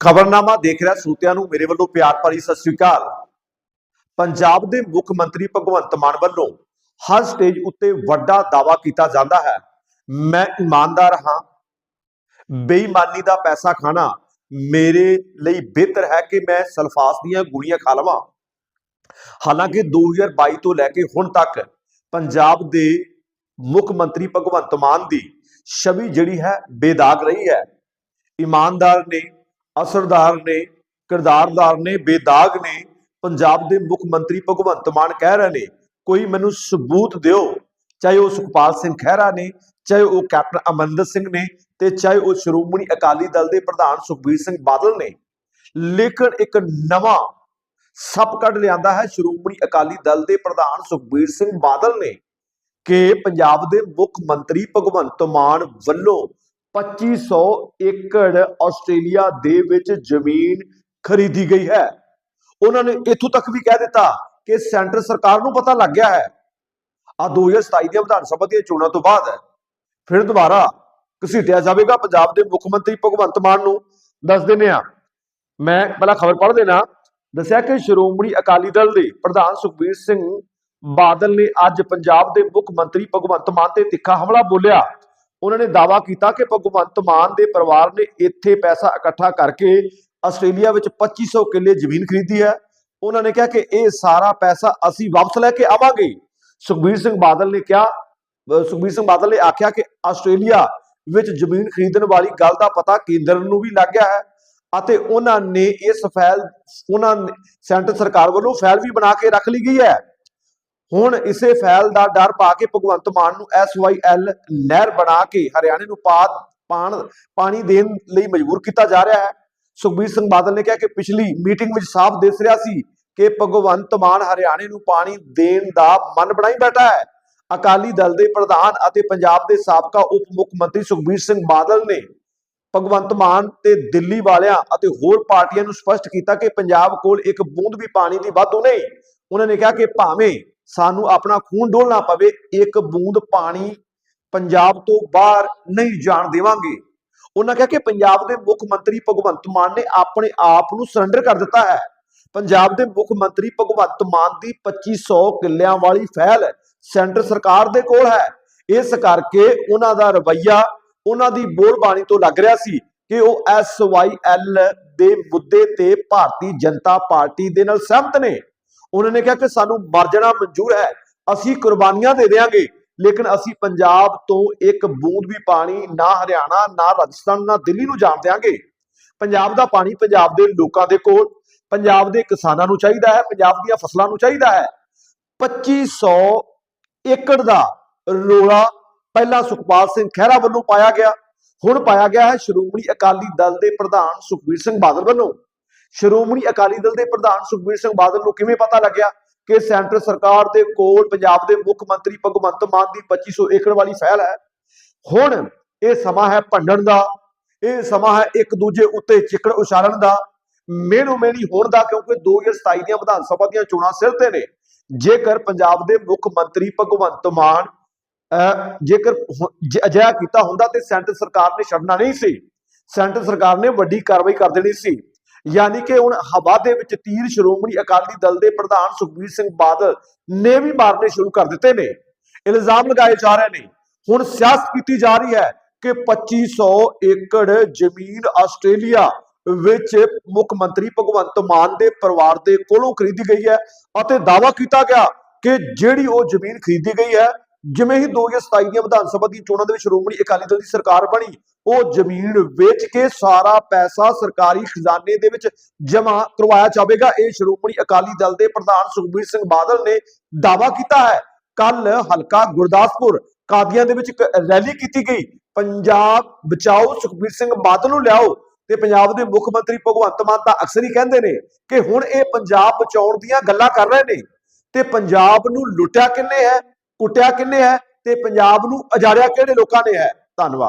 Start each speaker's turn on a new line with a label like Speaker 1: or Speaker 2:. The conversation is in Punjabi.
Speaker 1: ਖਬਰਨਾਮਾ ਦੇਖ ਰਿਹਾ ਸਰੋਤਿਆਂ ਨੂੰ ਮੇਰੇ ਵੱਲੋਂ ਪਿਆਰ ਭਰੀ ਸਤਿ ਸ੍ਰੀ ਅਕਾਲ। ਪੰਜਾਬ ਦੇ ਮੁੱਖ ਮੰਤਰੀ ਭਗਵੰਤ ਮਾਨ ਵੱਲੋਂ ਹਰ ਸਟੇਜ ਉੱਤੇ ਵੱਡਾ ਦਾਵਾ ਕੀਤਾ ਜਾਂਦਾ ਹੈ। ਮੈਂ ਇਮਾਨਦਾਰ ਹਾਂ, ਬੇਈਮਾਨੀ ਦਾ ਪੈਸਾ ਖਾਣਾ ਮੇਰੇ ਲਈ ਬਿਹਤਰ ਹੈ ਕਿ ਮੈਂ ਸਲਫਾਸ ਦੀਆਂ ਗੋਲੀਆਂ ਖਾ ਲਵਾਂ? ਹਾਲਾਂਕਿ 2022 ਤੋਂ ਲੈ ਕੇ ਹੁਣ ਤੱਕ ਪੰਜਾਬ ਦੇ ਮੁੱਖ ਮੰਤਰੀ ਭਗਵੰਤ ਮਾਨ ਦੀ ਛਵੀ ਜਿਹੜੀ ਹੈ ਬੇਦਾਗ ਰਹੀ ਹੈ। ਇਮਾਨਦਾਰ ਨੇ ਅਸਰਦਾਰ ਨੇ, ਕਿਰਦਾਰਦਾਰ ਨੇ, ਬੇਦਾਗ ਨੇ, ਪੰਜਾਬ ਦੇ ਮੁੱਖ ਮੰਤਰੀ ਭਗਵੰਤ ਮਾਨ ਕਹਿ ਰਹੇ ਨੇ, ਕੋਈ ਮੈਨੂੰ ਸਬੂਤ ਦਿਓ, ਚਾਹੇ ਉਹ ਸੁਖਪਾਲ ਸਿੰਘ ਖਹਿਰਾ ਨੇ, ਚਾਹੇ ਉਹ ਕੈਪਟਨ ਅਮਰਿੰਦਰ ਸਿੰਘ ਨੇ ਤੇ ਚਾਹੇ ਉਹ ਸ਼੍ਰੋਮਣੀ ਅਕਾਲੀ ਦਲ ਦੇ ਪ੍ਰਧਾਨ ਸੁਖਬੀਰ ਸਿੰਘ ਬਾਦਲ ਨੇ। ਲੇਕਿਨ ਇੱਕ ਨਵਾਂ ਸੱਪ ਕੱਢ ਲਿਆਂਦਾ ਹੈ ਸ਼੍ਰੋਮਣੀ ਅਕਾਲੀ ਦਲ ਦੇ ਪ੍ਰਧਾਨ ਸੁਖਬੀਰ ਸਿੰਘ ਬਾਦਲ ਨੇ ਕਿ ਪੰਜਾਬ ਦੇ ਮੁੱਖ ਮੰਤਰੀ ਭਗਵੰਤ ਮਾਨ ਵੱਲੋਂ 2500 ਏਕੜ ਆਸਟ੍ਰੇਲੀਆ ਦੇ ਵਿੱਚ ਜ਼ਮੀਨ ਖਰੀਦੀ ਗਈ ਹੈ। ਉਹਨਾਂ ਨੇ ਇੱਥੋਂ ਤੱਕ ਵੀ ਕਹਿ ਦਿੱਤਾ ਕਿ ਸੈਂਟਰ ਸਰਕਾਰ ਨੂੰ ਪਤਾ ਲੱਗ ਗਿਆ ਹੈ। ਆ 2027 ਦੀਆਂ ਵਿਧਾਨ ਸਭਾ ਦੀਆਂ ਚੋਣਾਂ ਤੋਂ ਬਾਅਦ ਫਿਰ ਦੁਬਾਰਾ ਘਸੀਟਿਆ ਜਾਵੇਗਾ ਪੰਜਾਬ ਦੇ ਮੁੱਖ ਮੰਤਰੀ ਭਗਵੰਤ ਮਾਨ ਨੂੰ। ਦੱਸ ਦਿੰਦੇ ਆ ਮੈਂ ਪਹਿਲਾਂ ਖਬਰ ਪੜ੍ਹ ਦੇਣਾ ਦੱਸਿਆ ਕਿ ਸ਼੍ਰੋਮਣੀ ਅਕਾਲੀ ਦਲ ਦੇ ਪ੍ਰਧਾਨ ਸੁਖਬੀਰ ਸਿੰਘ ਬਾਦਲ ਨੇ ਅੱਜ ਪੰਜਾਬ ਦੇ ਮੁੱਖ ਮੰਤਰੀ ਭਗਵੰਤ ਮਾਨ ਤੇ ਤਿੱਖਾ ਹਮਲਾ ਬੋਲਿਆ। ਉਹਨਾਂ ਨੇ ਦਾਅਵਾ ਕੀਤਾ ਕਿ ਭਗਵੰਤ ਮਾਨ ਦੇ ਪਰਿਵਾਰ ਨੇ ਇੱਥੇ ਪੈਸਾ ਇਕੱਠਾ ਕਰਕੇ ਆਸਟ੍ਰੇਲੀਆ ਵਿੱਚ 2500 ਕਿੱਲੇ ਜ਼ਮੀਨ ਖਰੀਦੀ ਹੈ। ਉਹਨਾਂ ਨੇ ਕਿਹਾ ਕਿ ਇਹ ਸਾਰਾ ਪੈਸਾ ਅਸੀਂ ਵਾਪਸ ਲੈ ਕੇ ਆਵਾਂਗੇ। ਸੁਖਬੀਰ ਸਿੰਘ ਬਾਦਲ ਨੇ ਕਿਹਾ ਸੁਖਬੀਰ ਸਿੰਘ ਬਾਦਲ ਨੇ ਆਖਿਆ ਕਿ ਆਸਟ੍ਰੇਲੀਆ ਵਿੱਚ ਜ਼ਮੀਨ ਖਰੀਦਣ ਵਾਲੀ ਗੱਲ ਦਾ ਪਤਾ ਕੇਂਦਰ ਨੂੰ ਵੀ ਲੱਗ ਗਿਆ ਹੈ ਅਤੇ ਉਹਨਾਂ ਨੇ ਇਸ ਫਾਈਲ ਉਹਨਾਂ ਸੈਂਟਰ ਸਰਕਾਰ ਵੱਲੋਂ ਫਾਈਲ ਵੀ ਬਣਾ ਕੇ ਰੱਖ ਲਈ ਗਈ ਹੈ। ਹੁਣ ਇਸੇ ਫੈਲ ਦਾ ਡਰ ਪਾ ਕੇ ਭਗਵੰਤ ਮਾਨ ਨੂੰ ਐਸਵਾਈਐਲ ਨਹਿਰ ਬਣਾ ਕੇ ਹਰਿਆਣੇ ਨੂੰ ਪਾਦ ਪਾਣ, ਪਾਣੀ ਦੇਣ ਲਈ ਮਜਬੂਰ ਕੀਤਾ ਜਾ ਰਿਹਾ ਹੈ। ਸੁਖਬੀਰ ਸਿੰਘ ਬਾਦਲ ਨੇ ਕਿਹਾ ਕਿ ਪਿਛਲੀ ਮੀਟਿੰਗ ਵਿੱਚ ਸਾਫ਼ ਦਿਸ ਰਿਹਾ ਸੀ ਕਿ ਭਗਵੰਤ ਮਾਨ ਹਰਿਆਣੇ ਨੂੰ ਪਾਣੀ ਦੇਣ ਦਾ ਮਨ ਬਣਾਈ ਬੈਠਾ ਹੈ। ਅਕਾਲੀ ਦਲ ਦੇ ਪ੍ਰਧਾਨ ਅਤੇ ਪੰਜਾਬ ਦੇ ਸਾਬਕਾ ਉਪ ਮੁੱਖ ਮੰਤਰੀ ਸੁਖਬੀਰ ਸਿੰਘ ਬਾਦਲ ਨੇ ਭਗਵੰਤ ਮਾਨ ਤੇ ਦਿੱਲੀ ਵਾਲਿਆਂ ਅਤੇ ਹੋਰ ਪਾਰਟੀਆਂ ਨੂੰ ਸਪਸ਼ਟ ਕੀਤਾ ਕਿ ਪੰਜਾਬ ਕੋਲ ਇੱਕ ਬੂੰਦ ਵੀ ਪਾਣੀ ਦੀ ਵਾਧੂ ਨਹੀਂ। ਉਹਨਾਂ ਨੇ ਕਿਹਾ ਕਿ ਭਾਵੇਂ ਸਾਨੂੰ ਆਪਣਾ ਖੂਨ ਡੋਲਣਾ ਪਵੇ, ਇੱਕ ਬੂੰਦ ਪਾਣੀ ਪੰਜਾਬ ਤੋਂ ਬਾਹਰ ਨਹੀਂ ਜਾਣ ਦੇਵਾਂਗੇ। ਉਹਨਾਂ ਕਿਹਾ ਕਿ ਪੰਜਾਬ ਦੇ ਮੁੱਖ ਮੰਤਰੀ ਭਗਵੰਤ ਮਾਨ ਨੇ ਆਪਣੇ ਆਪ ਨੂੰ ਸਰੈਂਡਰ ਕਰ ਦਿੱਤਾ ਹੈ। ਪੰਜਾਬ ਦੇ ਮੁੱਖ ਮੰਤਰੀ ਭਗਵੰਤ ਮਾਨ ਦੀ 2500 ਕਿੱਲਿਆਂ ਵਾਲੀ ਫੈਲ ਸੈਂਟਰ ਸਰਕਾਰ ਦੇ ਕੋਲ ਹੈ। ਇਸ ਕਰਕੇ ਉਹਨਾਂ ਦਾ ਰਵੱਈਆ, ਉਹਨਾਂ ਦੀ ਬੋਲਬਾਣੀ ਤੋਂ ਲੱਗ ਰਿਹਾ ਸੀ ਕਿ ਉਹ ਐਸਵਾਈਐਲ ਦੇ ਮੁੱਦੇ ਤੇ ਭਾਰਤੀ ਜਨਤਾ ਪਾਰਟੀ ਦੇ ਨਾਲ ਸਹਿਮਤ ਨੇ। ਉਹਨਾਂ ਨੇ ਕਿਹਾ ਕਿ ਸਾਨੂੰ ਮਰ ਜਾਣਾ ਮਨਜ਼ੂਰ ਹੈ, ਅਸੀਂ ਕੁਰਬਾਨੀਆਂ ਦੇ ਦੇਵਾਂਗੇ ਲੇਕਿਨ ਅਸੀਂ ਪੰਜਾਬ ਤੋਂ ਇੱਕ ਬੂੰਦ ਵੀ ਪਾਣੀ ਨਾ ਹਰਿਆਣਾ, ਨਾ ਰਾਜਸਥਾਨ, ਨਾ ਦਿੱਲੀ ਨੂੰ ਜਾਣ ਦੇਵਾਂਗੇ ਪੰਜਾਬ ਦਾ ਪਾਣੀ ਪੰਜਾਬ ਦੇ ਲੋਕਾਂ ਦੇ ਕੋਲ, ਪੰਜਾਬ ਦੇ ਕਿਸਾਨਾਂ ਨੂੰ ਚਾਹੀਦਾ ਹੈ, ਪੰਜਾਬ ਦੀਆਂ ਫਸਲਾਂ ਨੂੰ ਚਾਹੀਦਾ ਹੈ। 2500 ਏਕੜ ਦਾ ਰੋਲਾ ਪਹਿਲਾਂ ਸੁਖਪਾਲ ਸਿੰਘ ਖਹਿਰਾ ਵੱਲੋਂ ਪਾਇਆ ਗਿਆ, ਹੁਣ ਪਾਇਆ ਗਿਆ ਹੈ ਸ਼੍ਰੋਮਣੀ ਅਕਾਲੀ ਦਲ ਦੇ ਪ੍ਰਧਾਨ ਸੁਖਬੀਰ ਸਿੰਘ ਬਾਦਲ ਵੱਲੋਂ। ਸ਼੍ਰੋਮਣੀ ਅਕਾਲੀ ਦਲ ਦੇ ਪ੍ਰਧਾਨ ਸੁਖਬੀਰ ਸਿੰਘ ਬਾਦਲ ਨੂੰ ਕਿਵੇਂ ਪਤਾ ਲੱਗਿਆ ਕਿ ਸੈਂਟਰ ਸਰਕਾਰ ਦੇ ਕੋਲ ਪੰਜਾਬ ਦੇ ਮੁੱਖ ਮੰਤਰੀ ਭਗਵੰਤ ਮਾਨ ਦੀ 2500 ਏਕੜ ਵਾਲੀ ਫੈਲ ਹੈ? ਹੁਣ ਇਹ ਸਮਾਂ ਹੈ ਭੰਡਣ ਦਾ ਇਹ ਸਮਾਂ ਹੈ ਇੱਕ ਦੂਜੇ ਉੱਤੇ ਚਿੱਕੜ ਉਛਾਲਣ ਦਾ ਮੇਨੂ ਮੇਨੀ ਹੋਣ ਦਾ ਕਿਉਂਕਿ 2027 ਦੀਆਂ ਵਿਧਾਨ ਸਭਾ ਦੀਆਂ ਚੋਣਾਂ ਸਿਰ ਤੇ ਨੇ। ਜੇਕਰ ਪੰਜਾਬ ਦੇ ਮੁੱਖ ਮੰਤਰੀ ਭਗਵੰਤ ਮਾਨ ਅਹ, ਜੇਕਰ ਅਜਿਹਾ ਕੀਤਾ ਹੁੰਦਾ ਤੇ ਸੈਂਟਰ ਸਰਕਾਰ ਨੇ ਛੱਡਣਾ ਨਹੀਂ ਸੀ ਸੈਂਟਰ ਸਰਕਾਰ ਨੇ ਵੱਡੀ ਕਾਰਵਾਈ ਕਰ ਦੇਣੀ ਸੀ। ਯਾਨੀ ਕਿ ਹੁਣ ਹਵਾ ਦੇ ਵਿੱਚ ਤੀਰ ਸ਼੍ਰੋਮਣੀ ਅਕਾਲੀ ਦਲ ਦੇ ਪ੍ਰਧਾਨ ਸੁਖਬੀਰ ਸਿੰਘ ਬਾਦਲ ਨੇ ਵੀ ਮਾਰਨੇ ਸ਼ੁਰੂ ਕਰ ਦਿੱਤੇ ਨੇ। ਇਲਜ਼ਾਮ ਲਗਾਏ ਜਾ ਰਹੇ ਨੇ। ਹੁਣ ਸਿਆਸਤ ਕੀਤੀ ਜਾ ਰਹੀ ਹੈ ਕਿ 2500 ਏਕੜ ਜ਼ਮੀਨ ਆਸਟ੍ਰੇਲੀਆ ਵਿੱਚ ਮੁੱਖ ਮੰਤਰੀ ਭਗਵੰਤ ਮਾਨ ਦੇ ਪਰਿਵਾਰ ਦੇ ਕੋਲੋਂ ਖਰੀਦੀ ਗਈ ਹੈ ਅਤੇ ਦਾਅਵਾ ਕੀਤਾ ਗਿਆ ਕਿ ਜਿਹੜੀ ਉਹ ਜ਼ਮੀਨ ਖਰੀਦੀ ਗਈ ਹੈ ਜਿਵੇਂ ਹੀ 2027 ਦੀਆਂ ਵਿਧਾਨ ਸਭਾ ਦੀਆਂ ਚੋਣਾਂ ਦੇ ਵਿੱਚ ਸ਼੍ਰੋਮਣੀ ਅਕਾਲੀ ਦਲ ਦੀ ਸਰਕਾਰ ਬਣੀ, ਉਹ ਜ਼ਮੀਨ ਵੇਚ ਕੇ ਸਾਰਾ ਪੈਸਾ ਸਰਕਾਰੀ ਖਜ਼ਾਨੇ ਦੇ ਵਿੱਚ ਜਮ੍ਹਾਂ ਕਰਵਾਇਆ ਜਾਵੇਗਾ। ਇਹ ਸ਼੍ਰੋਮਣੀ ਅਕਾਲੀ ਦਲ ਦੇ ਪ੍ਰਧਾਨ ਸੁਖਬੀਰ ਸਿੰਘ ਬਾਦਲ ਨੇ ਦਾਅਵਾ ਕੀਤਾ ਹੈ। ਕੱਲ ਹਲਕਾ ਗੁਰਦਾਸਪੁਰ ਕਾਦੀਆਂ ਦੇ ਵਿੱਚ ਇੱਕ ਰੈਲੀ ਕੀਤੀ ਗਈ। ਪੰਜਾਬ ਬਚਾਓ, ਸੁਖਬੀਰ ਸਿੰਘ ਬਾਦਲ ਨੂੰ ਲਿਆਓ। ਤੇ ਪੰਜਾਬ ਦੇ ਮੁੱਖ ਮੰਤਰੀ ਭਗਵੰਤ ਮਾਨ ਤਾਂ ਅਕਸਰ ਹੀ ਕਹਿੰਦੇ ਨੇ ਕਿ ਹੁਣ ਇਹ ਪੰਜਾਬ ਬਚਾਉਣ ਦੀਆਂ ਗੱਲਾਂ ਕਰ ਰਹੇ ਨੇ। ਤੇ ਪੰਜਾਬ ਨੂੰ ਲੁੱਟਿਆ ਕਿੰਨੇ ਹੈ? ਕੁੱਟਿਆ ਕਿੰਨੇ ਹੈ ਤੇ ਪੰਜਾਬ ਨੂੰ ਅਜਾੜਿਆ ਕਿਹੜੇ ਲੋਕਾਂ ਨੇ ਹੈ? ਧੰਨਵਾਦ।